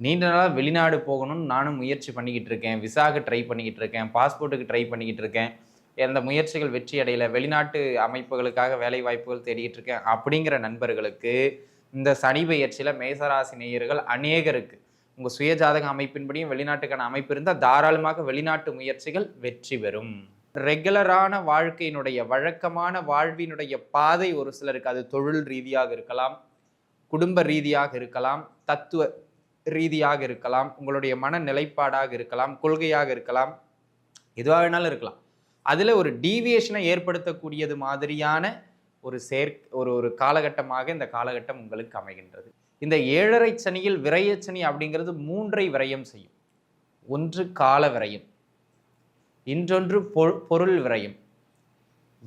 நீண்ட நாளாக வெளிநாடு போகணும்னு நானும் முயற்சி பண்ணிக்கிட்டு இருக்கேன். விசாவுக்கு ட்ரை பண்ணிக்கிட்டு இருக்கேன். பாஸ்போர்ட்டுக்கு ட்ரை பண்ணிக்கிட்டு இருக்கேன். எந்த முயற்சிகள் வெற்றி அடையலை. வெளிநாட்டு அமைப்புகளுக்காக வேலை வாய்ப்புகள் தேடிக்கிட்டு இருக்கேன். அப்படிங்கிற நண்பர்களுக்கு இந்த சனி பெயர்ச்சியில் மேசராசி நேயர்கள் அநேகருக்கு உங்கள் சுயஜாதக அமைப்பின்படியும் வெளிநாட்டுக்கான அமைப்பு இருந்தால் தாராளமாக வெளிநாட்டு முயற்சிகள் வெற்றி பெறும். ரெகுலரான வாழ்க்கையினுடைய வழக்கமான வாழ்வினுடைய பாதை ஒரு சிலருக்கு அது தொழில் ரீதியாக இருக்கலாம் குடும்ப ரீதியாக இருக்கலாம் தத்துவ ரீதியாக இருக்கலாம் உங்களுடைய மன நிலைப்பாடாக இருக்கலாம் கொள்கையாக இருக்கலாம் எதுவாக வேணாலும் இருக்கலாம். அதில் ஒரு டீவியேஷனை ஏற்படுத்தக்கூடியது மாதிரியான ஒரு சேர் ஒரு ஒரு காலகட்டமாக இந்த காலகட்டம் உங்களுக்கு அமைகின்றது. இந்த ஏழரை சனியில் விரயச்சனி அப்படிங்கிறது மூன்றை விரயம் செய்யும். ஒன்று கால விரயம் இன்றொன்று பொ- பொருள் விரயம்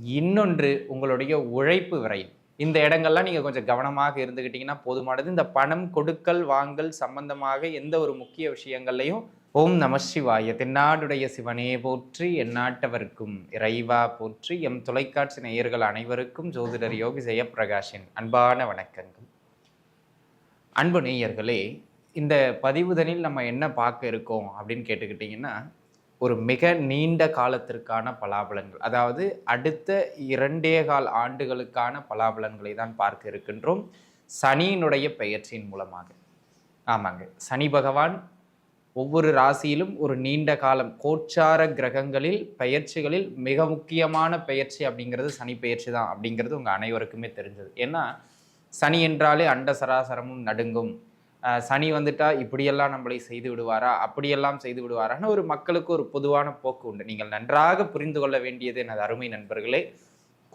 இன்னொன்று உங்களுடைய உழைப்பு விரயம். இந்த இடங்கள்லாம் நீங்கள் கொஞ்சம் கவனமாக இருந்துக்கிட்டிங்கன்னா போதுமானது. இந்த பணம் கொடுக்கல் வாங்கல் சம்பந்தமாக எந்த ஒரு முக்கிய விஷயங்கள்லையும் ஓம் நம சிவாய. தென்னாடுடைய சிவனே போற்றி எந்நாட்டவர்க்கும் இறைவா போற்றி எம் தொலைக்காட்சி நேயர்கள் அனைவருக்கும் ஜோதிடர் யோகி ஜெயப்பிரகாஷின் அன்பான வணக்கங்கள். அன்பு நேயர்களே இந்த பதிவுதனில் நம்ம என்ன பார்க்க இருக்கோம் அப்படின்னு கேட்டுக்கிட்டிங்கன்னா ஒரு மிக நீண்ட காலத்திற்கான பலாபலன்கள். அதாவது அடுத்த இரண்டே கால் ஆண்டுகளுக்கான பலாபலன்களை தான் பார்க்க இருக்கின்றோம். சனியினுடைய பெயர்ச்சியின் மூலமாக. ஆமாங்க. சனி பகவான் ஒவ்வொரு ராசியிலும் ஒரு நீண்ட காலம் கோச்சார கிரகங்களில் பெயர்ச்சிகளில் மிக முக்கியமான பெயர்ச்சி அப்படிங்கிறது சனி பெயர்ச்சி தான் அப்படிங்கிறது உங்கள் அனைவருக்குமே தெரிஞ்சது. ஏன்னா சனி என்றாலே அண்ட சராசரமும் நடுங்கும். சனி வந்துட்டா இப்படியெல்லாம் நம்மளை செய்து விடுவாரா? அப்படியெல்லாம் செய்து விடுவாரான்னு ஒரு மக்களுக்கு ஒரு பொதுவான போக்கு உண்டு. நீங்கள் நன்றாக புரிந்து கொள்ள வேண்டியது எனது அருமை நண்பர்களே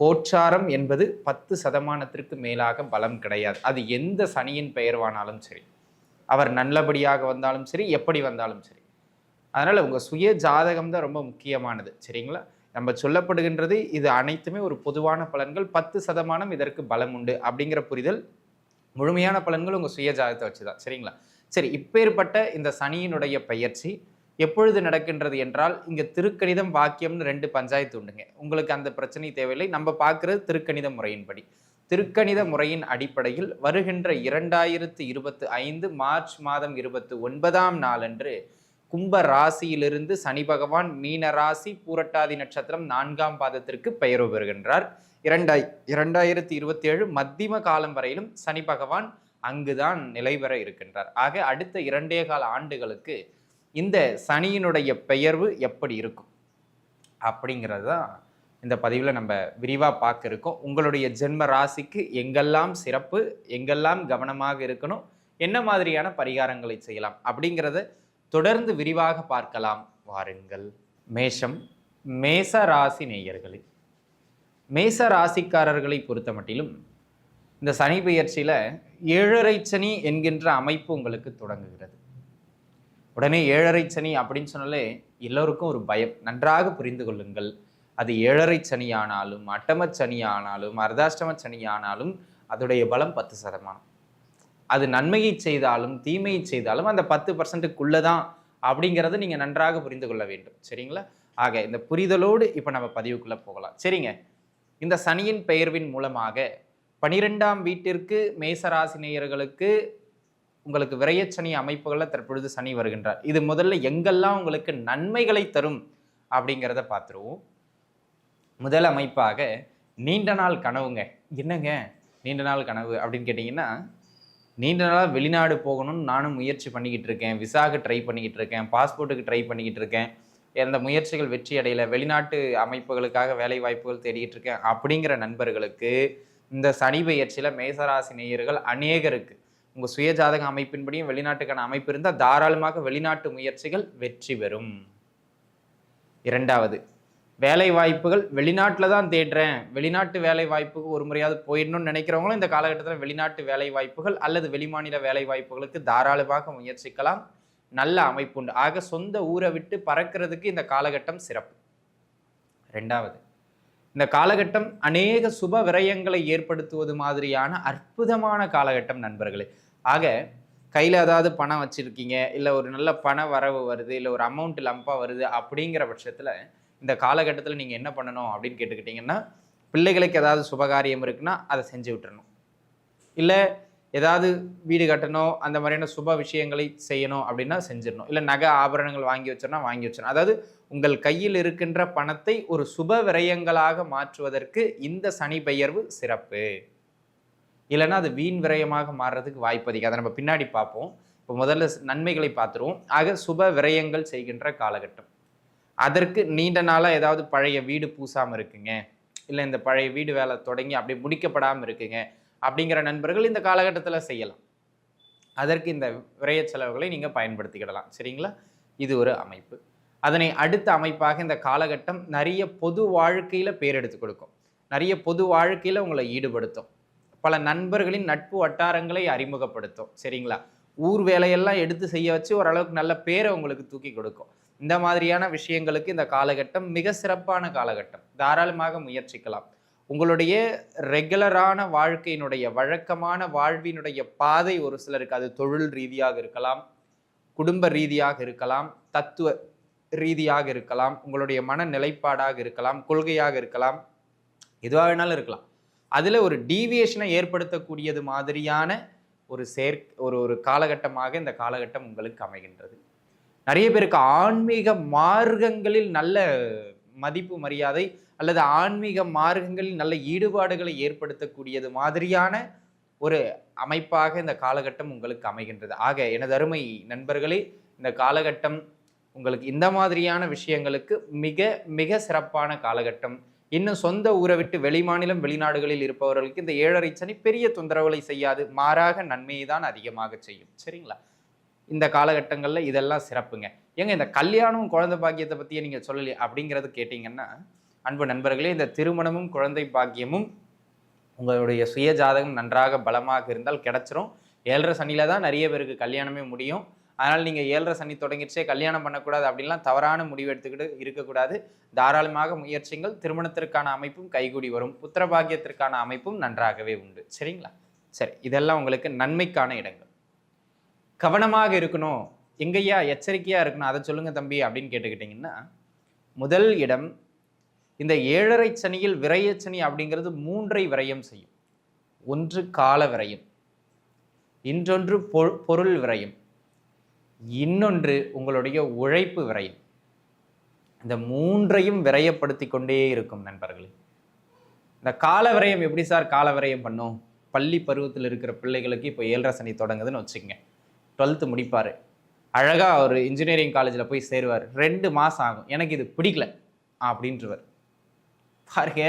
கோச்சாரம் என்பது பத்து சதமானத்திற்கு மேலாக பலம் கிடையாது. அது எந்த சனியின் பெயர்வானாலும் சரி அவர் நல்லபடியாக வந்தாலும் சரி எப்படி வந்தாலும் சரி. அதனால் உங்கள் சுய ஜாதகம் தான் ரொம்ப முக்கியமானது. சரிங்களா? நம்ம சொல்லப்படுகின்றது இது அனைத்துமே ஒரு பொதுவான பலன்கள் பத்து சதமானம் இதற்கு பலம் உண்டு அப்படிங்கிற புரிதல் முழுமையான பலன்கள் உங்கள் சுய ஜாதகத்தை வச்சு தான் சரிங்களா? சரி இப்பேற்பட்ட இந்த சனியினுடைய பயிற்சி எப்பொழுது நடக்கின்றது என்றால் இங்கே திருக்கணிதம் வாக்கியம்னு ரெண்டு பஞ்சாயத்து உண்டுங்க. உங்களுக்கு அந்த பிரச்சனை தேவையில்லை. நம்ம பார்க்குறது திருக்கணித முறையின்படி. திருக்கணித முறையின் அடிப்படையில் வருகின்ற இரண்டாயிரத்து இருபத்து ஐந்து மார்ச் மாதம் இருபத்து ஒன்பதாம் நாளன்று கும்ப ராசியிலிருந்து சனி பகவான் மீன ராசி பூரட்டாதி நட்சத்திரம் நான்காம் பாதத்திற்கு பெயர் பெறுகின்றார். இரண்டாய் இரண்டாயிரத்தி இருபத்தி ஏழு மத்தியம காலம் வரையிலும் சனி பகவான் அங்குதான் நிலை பெற இருக்கின்றார். ஆக அடுத்த இரண்டே கால ஆண்டுகளுக்கு இந்த சனியினுடைய பெயர்வு எப்படி இருக்கும்? அப்படிங்கிறது தான் இந்த பதிவில் நம்ம விரிவாக பார்க்க இருக்கோம். உங்களுடைய ஜென்ம ராசிக்கு எங்கெல்லாம் சிறப்பு எங்கெல்லாம் கவனமாக இருக்கணும் என்ன மாதிரியான பரிகாரங்களை செய்யலாம் அப்படிங்கிறத தொடர்ந்து விரிவாக பார்க்கலாம். வாருங்கள். மேஷம் மேச ராசி நேயர்களே. மேச ராசிக்காரர்களை பொறுத்த மட்டிலும் இந்த சனி பெயர்ச்சியில் ஏழரை சனி என்கின்ற அமைப்பு உங்களுக்கு தொடங்குகிறது. உடனே ஏழரை சனி அப்படின்னு சொன்னாலே எல்லோருக்கும் ஒரு பயம். நன்றாக புரிந்து கொள்ளுங்கள். அது ஏழரை சனி ஆனாலும் அட்டம சனி ஆனாலும் அர்தாஷ்டம சனி ஆனாலும் அதோடைய பலம் பத்து சதமானம். அது நன்மையை செய்தாலும் தீமையை செய்தாலும் அந்த பத்து பர்சன்ட்டுக்குள்ளே தான் அப்படிங்கிறத நீங்கள் நன்றாக புரிந்து கொள்ள வேண்டும். சரிங்களா? ஆக இந்த புரிதலோடு இப்போ நம்ம பதிவுக்குள்ளே போகலாம். சரிங்க. இந்த சனியின் பெயர்வின் மூலமாக பனிரெண்டாம் வீட்டிற்கு மேசராசினியர்களுக்கு உங்களுக்கு விரையச்சனி அமைப்புகளில் தற்பொழுது சனி வருகின்றார். இது முதல்ல எங்கெல்லாம் உங்களுக்கு நன்மைகளை தரும் அப்படிங்கிறத பார்த்துருவோம். முதல் அமைப்பாக நீண்ட நாள் கனவுங்க. என்னங்க? நீண்ட நாள் கனவு அப்படின்னு கேட்டிங்கன்னா நீண்ட நாளாக வெளிநாடு போகணும்னு நானும் முயற்சி பண்ணிக்கிட்டு இருக்கேன். விசாவுக்கு ட்ரை பண்ணிக்கிட்டு இருக்கேன். பாஸ்போர்ட்டுக்கு ட்ரை பண்ணிக்கிட்டு இருக்கேன். எந்த முயற்சிகள் வெற்றி அடையலை வெளிநாட்டு அமைப்புகளுக்காக வேலை வாய்ப்புகள் தேடிட்டு இருக்கேன் அப்படிங்கிற நண்பர்களுக்கு இந்த சனி பெயர்ச்சியில் மேசராசி நேயர்கள் அநேகருக்கு. உங்கள் சுயஜாதக அமைப்பின்படியும் வெளிநாட்டுக்கான அமைப்பு இருந்தால் தாராளமாக வெளிநாட்டு முயற்சிகள் வெற்றி பெறும். இரண்டாவது வேலை வாய்ப்புகள் வெளிநாட்டில் தான் தேடுறேன். வெளிநாட்டு வேலை வாய்ப்புக்கு ஒரு முறையாவது போயிடணும்னு நினைக்கிறவங்களும் இந்த காலகட்டத்தில் வெளிநாட்டு வேலை வாய்ப்புகள் அல்லது வெளிமாநில வேலை வாய்ப்புகளுக்கு தாராளமாக முயற்சிக்கலாம். நல்ல அமைப்பு உண்டு. ஆக சொந்த ஊரை விட்டு பறக்கிறதுக்கு இந்த காலகட்டம் சிறப்பு. ரெண்டாவது இந்த காலகட்டம் அநேக சுப விரயங்களை ஏற்படுத்துவது மாதிரியான அற்புதமான காலகட்டம் நண்பர்களே. ஆக கையில் ஏதாவது பணம் வச்சுருக்கீங்க இல்லை ஒரு நல்ல பண வரவு வருது இல்லை ஒரு அமௌண்ட் லம்பாக வருது அப்படிங்கிற பட்சத்தில் இந்த காலகட்டத்தில் நீங்கள் என்ன பண்ணணும் அப்படின்னு கேட்டுக்கிட்டிங்கன்னா பிள்ளைகளுக்கு ஏதாவது சுபகாரியம் இருக்குன்னா அதை செஞ்சு விட்டுறணும். இல்லை ஏதாவது வீடு கட்டணும் அந்த மாதிரியான சுப விஷயங்களை செய்யணும் அப்படின்னா செஞ்சிடணும். இல்லை நகை ஆபரணங்கள் வாங்கி வச்சோம்னா வாங்கி வச்சிடணும். அதாவது உங்கள் கையில் இருக்கின்ற பணத்தை ஒரு சுப விரயங்களாக மாற்றுவதற்கு இந்த சனி பெயர்வு சிறப்பு. இல்லைன்னா அது வீண் விரயமாக மாறுறதுக்கு வாய்ப்பு அதிகம். அதை நம்ம பின்னாடி பார்ப்போம். இப்போ முதல்ல நன்மைகளை பார்த்துருவோம். ஆக சுப விரயங்கள் செய்கின்ற காலகட்டம். அதற்கு நீண்ட நாளாக ஏதாவது பழைய வீடு பூசாமல் இருக்குங்க. இல்லை இந்த பழைய வீடு வேலை தொடங்கி அப்படி முடிக்கப்படாமல் இருக்குங்க. அப்படிங்கிற நண்பர்கள் இந்த காலகட்டத்தில் செய்யலாம். அதற்கு இந்த விரைய செலவுகளை நீங்கள் பயன்படுத்திக்கிடலாம். சரிங்களா? இது ஒரு அமைப்பு. அதனை அடுத்த அமைப்பாக இந்த காலகட்டம் நிறைய பொது வாழ்க்கையில் பேரெடுத்து கொடுக்கும். நிறைய பொது வாழ்க்கையில் உங்களை ஈடுபடுத்தும். பல நண்பர்களின் நட்பு வட்டாரங்களை அறிமுகப்படுத்தும். சரிங்களா? ஊர் வேலையெல்லாம் எடுத்து செய்ய வச்சு ஓரளவுக்கு நல்ல பேரை உங்களுக்கு தூக்கி கொடுக்கும். இந்த மாதிரியான விஷயங்களுக்கு இந்த காலகட்டம் மிக சிறப்பான காலகட்டம். தாராளமாக முயற்சிக்கலாம். உங்களுடைய ரெகுலரான வாழ்க்கையினுடைய வழக்கமான வாழ்வினுடைய பாதை ஒரு சிலருக்கு அது தொழில் ரீதியாக இருக்கலாம் குடும்ப ரீதியாக இருக்கலாம் தத்துவ ரீதியாக இருக்கலாம் உங்களுடைய மன நிலைப்பாடாக இருக்கலாம் கொள்கையாக இருக்கலாம் எதுவாக வேணாலும் இருக்கலாம். அதில் ஒரு டீவியேஷனை ஏற்படுத்தக்கூடியது மாதிரியான ஒரு சேர் ஒரு ஒரு காலகட்டமாக இந்த காலகட்டம் உங்களுக்கு அமைகின்றது. நிறைய பேருக்கு ஆன்மீக மார்க்கங்களில் நல்ல மதிப்பு மரியாதை அல்லது ஆன்மீக மார்க்கங்களில் நல்ல ஈடுபாடுகளை ஏற்படுத்தக்கூடியது மாதிரியான ஒரு அமைப்பாக இந்த காலகட்டம் உங்களுக்கு அமைகின்றது. ஆக எனது அருமை நண்பர்களே இந்த காலகட்டம் உங்களுக்கு இந்த மாதிரியான விஷயங்களுக்கு மிக மிக சிறப்பான காலகட்டம். இன்னும் சொந்த ஊரை விட்டு வெளிமாநிலம் வெளிநாடுகளில் இருப்பவர்களுக்கு இந்த ஏழரை சனி பெரிய தொந்தரவுகளை செய்யாது. மாறாக நன்மையை தான் அதிகமாக செய்யும். சரிங்களா? இந்த காலகட்டங்களில் இதெல்லாம் சிறப்புங்க. ஏங்க இந்த கல்யாணம் குழந்தை பாக்கியத்தை பற்றியே நீங்கள் சொல்லலையே அப்படிங்கிறது கேட்டிங்கன்னா அன்பு நண்பர்களே இந்த திருமணமும் குழந்தை பாக்கியமும் உங்களுடைய சுய ஜாதகம் நன்றாக பலமாக இருந்தால் கிடைச்சிரும். ஏழரை சனியில் தான் நிறைய பேருக்கு கல்யாணமே முடியும். அதனால் நீங்கள் ஏழரை சனி தொடங்கிடுச்சே கல்யாணம் பண்ணக்கூடாது அப்படின்லாம் தவறான முடிவு எடுத்துக்கிட்டு இருக்கக்கூடாது. தாராளமாக முயற்சிகள் திருமணத்திற்கான அமைப்பும் கைகூடி வரும். புத்திர பாக்கியத்திற்கான அமைப்பும் நன்றாகவே உண்டு. சரிங்களா? சரி இதெல்லாம் உங்களுக்கு நன்மைக்கான இடங்கள். கவனமாக இருக்கணும். எங்கய்யா எச்சரிக்கையாக இருக்கணும். அதை சொல்லுங்கள் தம்பி அப்படின்னு கேட்டுக்கிட்டிங்கன்னா முதல் இடம் இந்த ஏழரை சனியில் விரயச்சனி அப்படிங்கிறது மூன்றை விரயம் செய்யும். ஒன்று கால விரயம். பொ பொருள் விரயம். இன்னொன்று உங்களுடைய உழைப்பு விரயம். இந்த மூன்றையும் விரயப்படுத்தி கொண்டே இருக்கும் நண்பர்களே. இந்த கால விரயம் எப்படி சார்? கால விரயம் பண்ணும். பள்ளி பருவத்தில் இருக்கிற பிள்ளைகளுக்கு இப்போ ஏழரை சனி தொடங்குதுன்னு வச்சுக்கோங்க. டுவெல்த்து முடிப்பார். அழகாக அவர் இன்ஜினியரிங் காலேஜில் போய் சேருவார். ரெண்டு மாதம் ஆகும். எனக்கு இது பிடிக்கல. அப்படின்றவர். பாருங்க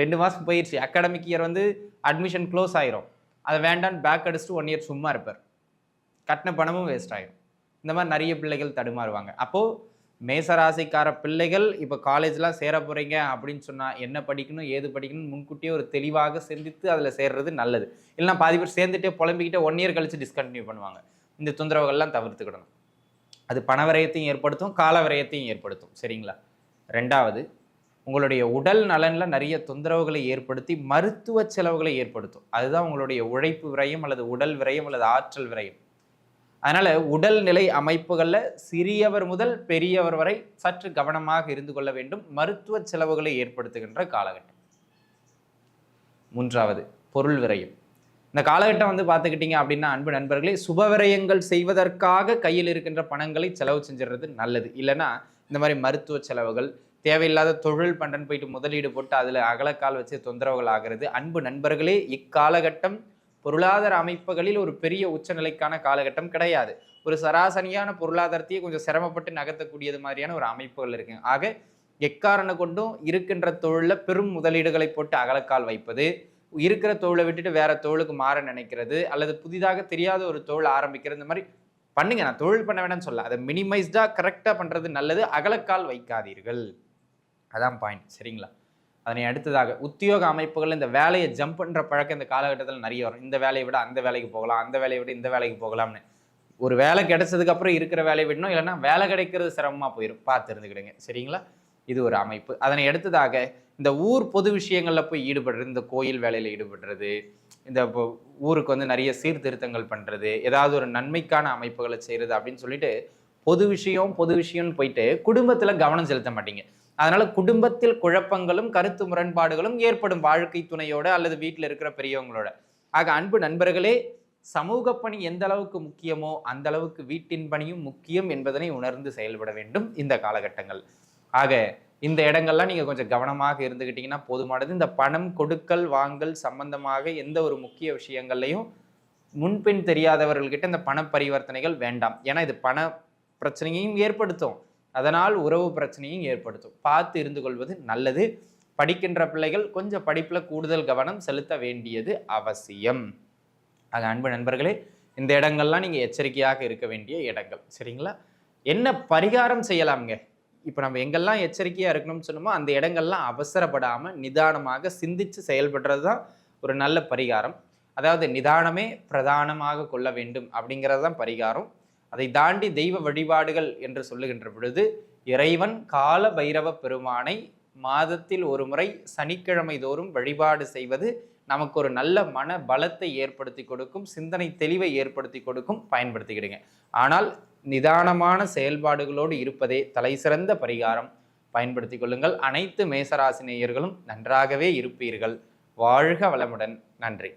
ரெண்டு மாதம் போயிடுச்சு அகாடமிக் இயர் வந்து அட்மிஷன் க்ளோஸ் ஆயிரும். அதை வேண்டான்னு பேக் அடிச்சுட்டு ஒன் இயர் சும்மா இருப்பார். கட்டின பணமும் வேஸ்ட் ஆகிடும் இந்த மாதிரி நிறைய பிள்ளைகள் தடுமாறுவாங்க. அப்போது மேசராசிக்கார பிள்ளைகள் இப்போ காலேஜ்லாம் சேர போகிறீங்க அப்படின்னு சொன்னால் என்ன படிக்கணும் ஏது படிக்கணும் முன்கூட்டியே ஒரு தெளிவாக சிந்தித்து அதில் சேர்றது நல்லது. இல்லைனா பாதி பேர் சேர்ந்துட்டே புலம்பிக்கிட்டே ஒன் இயர் கழித்து டிஸ்கண்டினியூ பண்ணுவாங்க. இந்த தொந்தரவுகள்லாம் தவிர்த்துக்கிடணும். அது பணவரையத்தையும் ஏற்படுத்தும் கால விரயத்தையும் ஏற்படுத்தும். சரிங்களா? ரெண்டாவது உங்களுடைய உடல் நலனில் நிறைய தொந்தரவுகளை ஏற்படுத்தி மருத்துவ செலவுகளை ஏற்படுத்தும். அதுதான் உங்களுடைய உழைப்பு விரயம் அல்லது உடல் விரயம் அல்லது ஆற்றல் விரயம். அதனால் உடல்நிலை அமைப்புகளில் சிறியவர் முதல் பெரியவர் வரை சற்று கவனமாக இருந்து கொள்ள வேண்டும். மருத்துவ செலவுகளை ஏற்படுத்துகின்ற காலகட்டம். மூன்றாவது பொருள் விரயம். இந்த காலகட்டம் வந்து பார்த்துக்கிட்டிங்க அப்படின்னா அன்பு நண்பர்களே சுபவிரயங்கள் செய்வதற்காக கையில் இருக்கின்ற பணங்களை செலவு செஞ்சிடுறது நல்லது. இல்லைன்னா இந்த மாதிரி மருத்துவ செலவுகள் தேவையில்லாத தொழில் பண்ணுறன்னு போயிட்டு முதலீடு போட்டு அதில் அகலக்கால் வச்சு தொந்தரவுகள் ஆகிறது. அன்பு நண்பர்களே இக்காலகட்டம் பொருளாதார அமைப்புகளில் ஒரு பெரிய உச்சநிலைக்கான காலகட்டம் கிடையாது. ஒரு சராசரியான பொருளாதாரத்தையே கொஞ்சம் சிரமப்பட்டு நகர்த்தக்கூடியது மாதிரியான ஒரு அமைப்புகள் இருக்குங்க ஆக எக்காரணம் கொண்டும் இருக்கின்ற தொழிலில் பெரும் முதலீடுகளை போட்டு அகலக்கால் வைப்பது இருக்கிற தோளை விட்டுட்டு வேற தோளுக்கு மாற நினைக்கிறது அல்லது புதிதாக தெரியாத ஒரு தோல் ஆரம்பிக்கிறது இந்த மாதிரி பண்ணுங்க. நான் தொழில் பண்ண வேணாம்னு சொல்ல. அதை மினிமைஸ்டாக கரெக்டாக பண்ணுறது நல்லது. அகலக்கால் வைக்காதீர்கள். அதான் பாயிண்ட் சரிங்களா? அதனை அடுத்ததாக உத்தியோக அமைப்புகள் இந்த வேலையை ஜம்ப் பண்ணுற பழக்கம் இந்த காலகட்டத்தில் நிறைய வரும். இந்த வேலையை விட அந்த வேலைக்கு போகலாம் அந்த வேலையை விட இந்த வேலைக்கு போகலாம்னு. ஒரு வேலை கிடைச்சதுக்கப்புறம் இருக்கிற வேலையை விடணும். இல்லைன்னா வேலை கிடைக்கிறது சிரமமாக போயிடும் பார்த்து இருந்துக்கிடுங்க. சரிங்களா? இது ஒரு அமைப்பு. அதனை அடுத்ததாக இந்த ஊர் பொது விஷயங்களில் போய் ஈடுபடுறது இந்த கோயில் வேலையில் ஈடுபடுறது இந்த ஊருக்கு வந்து நிறைய சீர்திருத்தங்கள் பண்ணுறது ஏதாவது ஒரு நன்மைக்கான அமைப்புகளை செய்கிறது அப்படின்னு சொல்லிட்டு பொது விஷயம் பொது விஷயம்னு போயிட்டு குடும்பத்தில் கவனம் செலுத்த மாட்டீங்க. அதனால குடும்பத்தில் குழப்பங்களும் கருத்து முரண்பாடுகளும் ஏற்படும் வாழ்க்கை துணையோட அல்லது வீட்டில் இருக்கிற பெரியவங்களோட. ஆக அன்பு நண்பர்களே சமூக பணி எந்த அளவுக்கு முக்கியமோ அந்த அளவுக்கு வீட்டின் பணியும் முக்கியம் என்பதனை உணர்ந்து செயல்பட வேண்டும் இந்த காலகட்டங்கள். ஆக இந்த இடங்கள்லாம் நீங்கள் கொஞ்சம் கவனமாக இருந்துக்கிட்டீங்கன்னா போதுமானது. இந்த பணம் கொடுக்கல் வாங்கல் சம்பந்தமாக எந்த ஒரு முக்கிய விஷயங்கள்லையும் முன்பின் தெரியாதவர்கள்கிட்ட இந்த பண பரிவர்த்தனைகள் வேண்டாம். ஏன்னா இது பண பிரச்சனையையும் ஏற்படுத்தும். அதனால் உறவு பிரச்சனையும் ஏற்படுத்தும். பார்த்து இருந்து கொள்வது நல்லது. படிக்கின்ற பிள்ளைகள் கொஞ்சம் படிப்பில் கூடுதல் கவனம் செலுத்த வேண்டியது அவசியம். ஆக அன்பு நண்பர்களே இந்த இடங்கள்லாம் நீங்கள் எச்சரிக்கையாக இருக்க வேண்டிய இடங்கள். சரிங்களா? என்ன பரிகாரம் செய்யலாம்ங்க? இப்போ நம்ம எங்கெல்லாம் எச்சரிக்கையாக இருக்கணும்னு சொன்னோமோ அந்த இடங்கள்லாம் அவசரப்படாமல் நிதானமாக சிந்தித்து செயல்படுறது தான் ஒரு நல்ல பரிகாரம். அதாவது நிதானமே பிரதானமாக கொள்ள வேண்டும் அப்படிங்கிறது தான் பரிகாரம். அதை தாண்டி தெய்வ வழிபாடுகள் என்று சொல்லுகின்ற பொழுது இறைவன் கால பைரவ பெருமானை மாதத்தில் ஒரு முறை சனிக்கிழமை தோறும் வழிபாடு செய்வது நமக்கு ஒரு நல்ல மன பலத்தை ஏற்படுத்தி கொடுக்கும் சிந்தனை தெளிவை ஏற்படுத்தி கொடுக்கும் பயன்படுத்திக்கிடுங்க. ஆனால் நிதானமான செயல்பாடுகளோடு இருப்பதே தலைசிறந்த பரிகாரம். பயன்படுத்தி கொள்ளுங்கள். அனைத்து மேசராசினியர்களும் நன்றாகவே இருப்பீர்கள். வாழ்க வளமுடன். நன்றி.